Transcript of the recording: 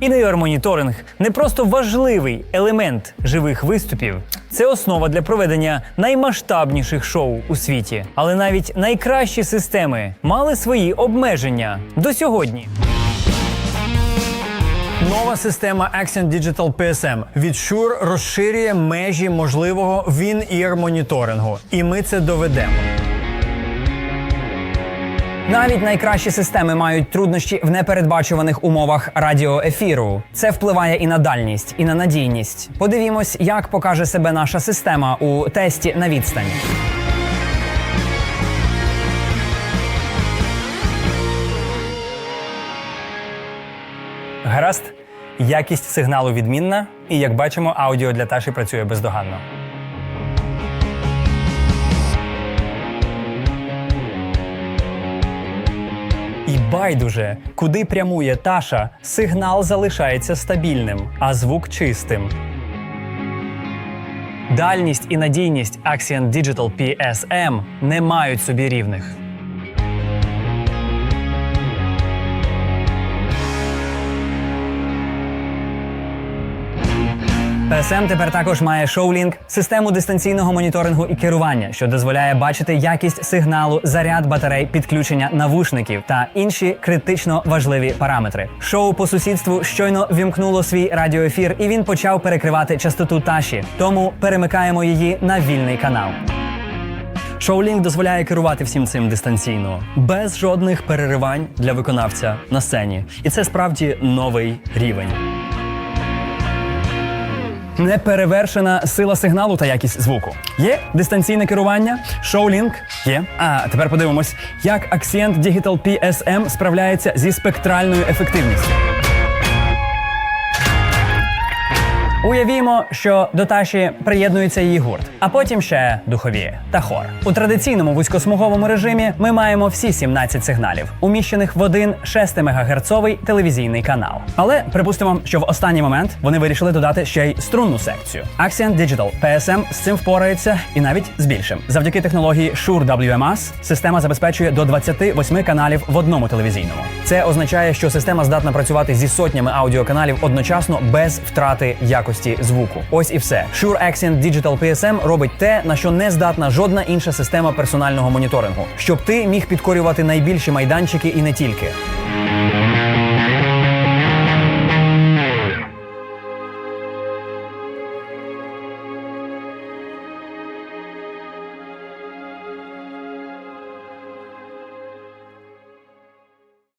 Інейр-моніторинг не просто важливий елемент живих виступів, це основа для проведення наймасштабніших шоу у світі. Але навіть найкращі системи мали свої обмеження до сьогодні. Нова система Accent Digital PSM від Shure розширює межі можливого він-ear моніторингу. І ми це доведемо. Навіть найкращі системи мають труднощі в непередбачуваних умовах радіоефіру. Це впливає і на дальність, і на надійність. Подивімось, як покаже себе наша система у тесті на відстані. Гаразд, якість сигналу відмінна, і як бачимо, аудіо для Таші працює бездоганно. І байдуже, куди прямує Таша, сигнал залишається стабільним, а звук чистим. Дальність і надійність Axion Digital PSM не мають собі рівних. PSM тепер також має ShowLink – систему дистанційного моніторингу і керування, що дозволяє бачити якість сигналу, заряд батарей, підключення навушників та інші критично важливі параметри. Шоу по сусідству щойно вімкнуло свій радіоефір, і він почав перекривати частоту таші. Тому перемикаємо її на вільний канал. ShowLink дозволяє керувати всім цим дистанційно, без жодних переривань для виконавця на сцені. І це справді новий рівень. Неперевершена сила сигналу та якість звуку. Є дистанційне керування, шоулінг є. А тепер подивимось, як Accent Digital PSM справляється зі спектральною ефективністю. Уявімо, що до Таші приєднується її гурт, а потім ще духові та хор. У традиційному вузькосмуговому режимі ми маємо всі 17 сигналів, уміщених в один 6 МГц телевізійний канал. Але припустимо, що в останній момент вони вирішили додати ще й струнну секцію. Accent Digital PSM з цим впорається і навіть з більшим. Завдяки технології Shure WMS система забезпечує до 28 каналів в одному телевізійному. Це означає, що система здатна працювати зі сотнями аудіоканалів одночасно без втрати якості звуку. Ось і все. Shure Accent Digital PSM робить те, на що не здатна жодна інша система персонального моніторингу, щоб ти міг підкорювати найбільші майданчики і не тільки.